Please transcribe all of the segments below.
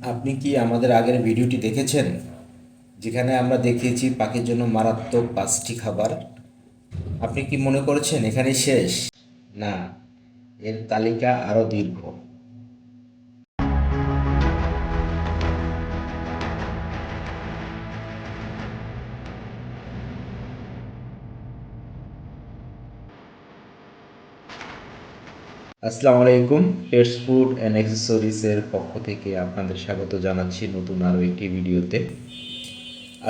আপনি কি আমাদের আগের ভিডিওটি দেখেছেন? যেখানে আমরা দেখিয়েছি পাখির জন্য মারাত্মক পাঁচটি খাবার। আপনি কি মনে করেছেন এখানে শেষ? না, এর তালিকা আরও দীর্ঘ। আসসালামু আলাইকুম। পেটস ফুড অ্যান্ড অ্যাক্সেসরিজের পক্ষ থেকে আপনাদের স্বাগত জানাচ্ছি নতুন আরও একটি ভিডিওতে।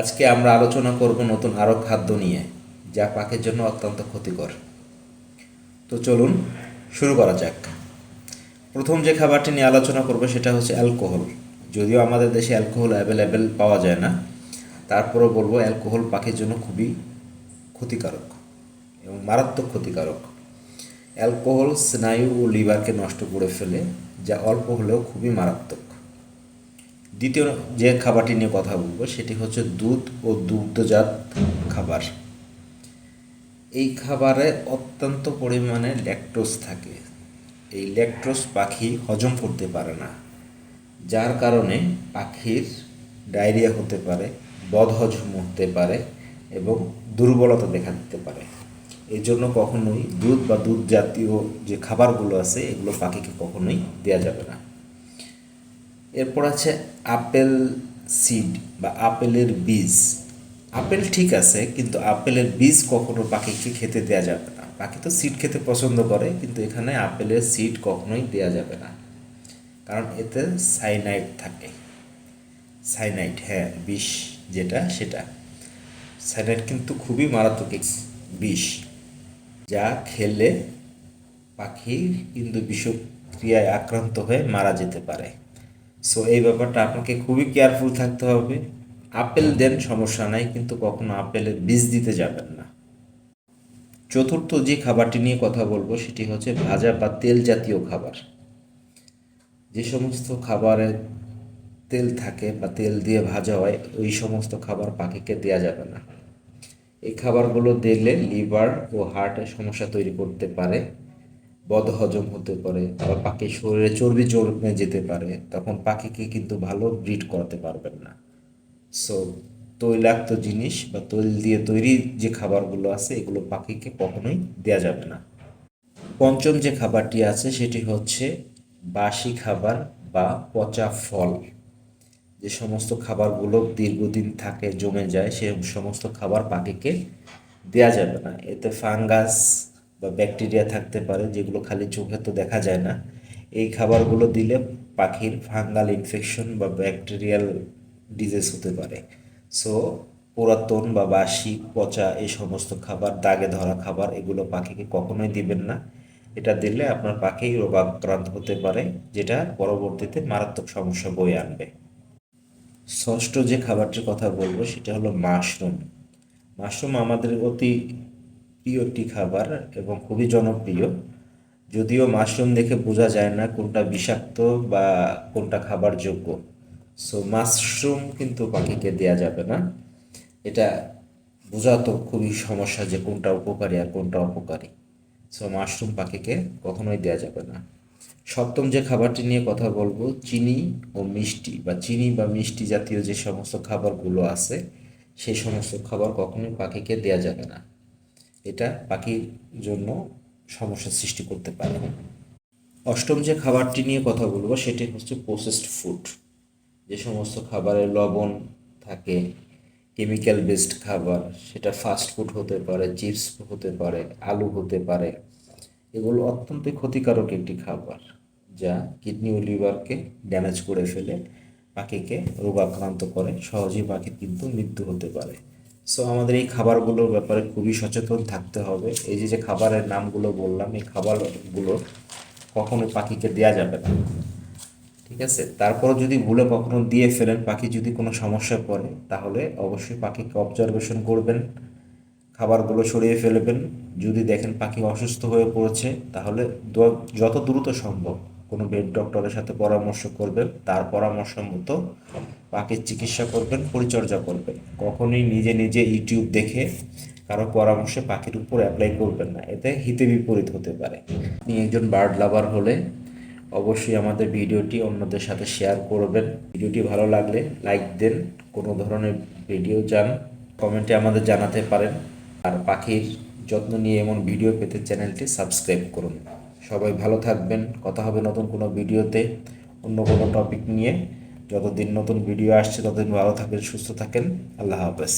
আজকে আমরা আলোচনা করব নতুন আরও খাদ্য নিয়ে, যা পাখির জন্য অত্যন্ত ক্ষতিকর। তো চলুন, শুরু করা যাক। প্রথম যে খাবারটি নিয়ে আলোচনা করব সেটা হচ্ছে অ্যালকোহল। যদিও আমাদের দেশে অ্যালকোহল অ্যাভেলেবেল পাওয়া যায় না, তারপরেও বলব অ্যালকোহল পাখির জন্য খুবই ক্ষতিকারক এবং মারাত্মক ক্ষতিকারক। অ্যালকোহল, স্নায়ু ও লিভারকে নষ্ট করে ফেলে, যা অল্প হলেও খুবই মারাত্মক। দ্বিতীয় যে খাবারটি নিয়ে কথা বলব, সেটি হচ্ছে দুধ ও দুগ্ধজাত খাবার। এই খাবারে অত্যন্ত পরিমাণে ল্যাকটোস থাকে। এই ল্যাকটোজ পাখি হজম করতে পারে না, যার কারণে পাখির ডায়রিয়া হতে পারে, বদহজম হতে পারে এবং দুর্বলতা দেখা দিতে পারে। এই জন্য কখনোই দুধ বা দুধ জাতীয় যে খাবারগুলো আছে, এগুলো পাখিকে কখনোই দেওয়া যাবে না। এরপর আছে আপেল সিড বা আপেলের বীজ। আপেল ঠিক আছে, কিন্তু আপেলের বীজ কখনো পাখিকে খেতে দেওয়া যাবে না। পাখি তো সিড খেতে পছন্দ করে, কিন্তু এখানে আপেলের সিড কখনোই দেওয়া যাবে না। কারণ এতে সাইনাইড থাকে। সাইনাইড হ্যাঁ বিষ যেটা, সেটা। সাইনাইড কিন্তু খুবই মারাত্মক বিষ। যা খেলে পাখি কিন্তু বিষক্রিয়ায় আক্রান্ত হয়ে মারা যেতে পারে। সো এই ব্যাপারটা আপনাকে খুবই কেয়ারফুল থাকতে হবে। আপেল দেন, সমস্যা নাই, কিন্তু কখনো আপেলের বীজ দিতে যাবেন না। চতুর্থ যে খাবারটি নিয়ে কথা বলব, সেটি হচ্ছে ভাজা বা তেল জাতীয় খাবার। যে সমস্ত খাবারে তেল থাকে বা তেল দিয়ে ভাজা হয়, ওই সমস্ত খাবার পাখিকে দেওয়া যাবে না। এই খাবারগুলো দিলে লিভার ও হার্টের সমস্যা তৈরি করতে পারে বদহজম হতে পারে, আবার পাখির শরীরে চর্বি জমে যেতে পারে, তখন পাখিকে কিন্তু ভালো ব্রিড করাতে পারবেন না। সো তৈলাক্ত জিনিস বা তৈল দিয়ে তৈরি যে খাবারগুলো আছে, এগুলো পাখিকে কখনোই দেওয়া যাবে না। পঞ্চম যে খাবারটি আছে, সেটি হচ্ছে বাসি খাবার বা পচা ফল। যে সমস্ত খাবারগুলো দীর্ঘদিন থাকে, জমে যায়, সে সমস্ত খাবার পাখিকে দেওয়া যাবে না। এতে ফাঙ্গাস বা ব্যাকটেরিয়া থাকতে পারে, যেগুলো খালি চোখে তো দেখা যায় না। এই খাবারগুলো দিলে পাখির ফাঙ্গাল ইনফেকশন বা ব্যাকটেরিয়াল ডিজিজ হতে পারে। সো, পুরাতন বা বাসি, পচা এই সমস্ত খাবার, দাগে ধরা খাবার, এগুলো পাখিকে কখনোই দিবেন না। এটা দিলে আপনার পাখি রোগাক্রান্ত হতে পারে, যেটা পরবর্তীতে মারাত্মক সমস্যা বয়ে আনবে। ষষ্ঠ যে খাবারটির কথা বলব, সেটা হলো মাশরুম। মাশরুম আমাদের অতি প্রিয় একটি খাবার এবং খুবই জনপ্রিয়। যদিও মাশরুম দেখে বোঝা যায় না কোনটা বিষাক্ত বা কোনটা খাবার যোগ্য সো মাশরুম কিন্তু পাখিকে দেয়া যাবে না। এটা বোঝা তো খুবই সমস্যা যে কোনটা উপকারী আর কোনটা অপকারী। সো মাশরুম পাখিকে কখনোই দেওয়া যাবে না। সপ্তম যে খাবারটি নিয়ে কথা বলব, চিনি ও মিষ্টি বা চিনি বা মিষ্টি জাতীয় যে সমস্ত খাবারগুলো আছে, সেই সমস্ত খাবার কখনোই পাখিকে দেওয়া যাবে না। এটা পাখির জন্য সমস্যা সৃষ্টি করতে পারে। অষ্টম যে খাবারটি নিয়ে কথা বলব, সেটি হচ্ছে প্রসেসড ফুড যে সমস্ত খাবারে লবণ থাকে কেমিক্যাল বেসড খাবার, সেটা ফাস্ট ফুড হতে পারে চিপস হতে পারে, আলু হতে পারে, এগুলো অত্যন্ত ক্ষতিকারক একটি খাবার। যা কিডনি ও লিভারকে ড্যামেজ করে ফেলে, পাখিকে রোগাক্রান্ত করে, সহজেই পাখির কিন্তু মৃত্যু হতে পারে। সো আমাদের এই খাবারগুলোর ব্যাপারে খুবই সচেতন থাকতে হবে। এই যে যে খাবারের নামগুলো বললাম, এই খাবারগুলো কখনো পাখিকে দেওয়া যাবে না। ঠিক আছে? তারপর যদি ভুলে কখনো দিয়ে ফেলেন, পাখি যদি কোনো সমস্যায় পড়ে, তাহলে অবশ্যই পাখিকে অবজারভেশন করবেন, খাবারগুলো সরিয়ে ফেলবেন। যদি দেখেন পাখি অসুস্থ হয়ে পড়েছে, তাহলে যত দ্রুত সম্ভব। কোনো বেড ডক্টরের সাথে পরামর্শ করবেন, তার পরামর্শ মতো পাখির চিকিৎসা করবেন, পরিচর্যা করবেন। কখনোই নিজে নিজে ইউটিউব দেখে কারও পরামর্শে পাখির উপর অ্যাপ্লাই করবেন না, এতে হিতে বিপরীত হতে পারে। আপনি একজন বার্ড লাভার হলে অবশ্যই আমাদের ভিডিওটি অন্যদের সাথে শেয়ার করবেন। ভিডিওটি ভালো লাগলে লাইক দেন, কোনো ধরনের ভিডিও চান কমেন্টে আমাদের জানাতে পারেন। আর পাখির যত্ন নিয়ে এমন ভিডিও পেতে চ্যানেলটি সাবস্ক্রাইব করুন। সবাই ভালো থাকবেন। কথা হবে নতুন কোনো ভিডিওতে, অন্য কোনো টপিক নিয়ে। যতদিন নতুন ভিডিও আসছে, ততদিন ভালো থাকেন সুস্থ থাকেন। আল্লাহ হাফেজ।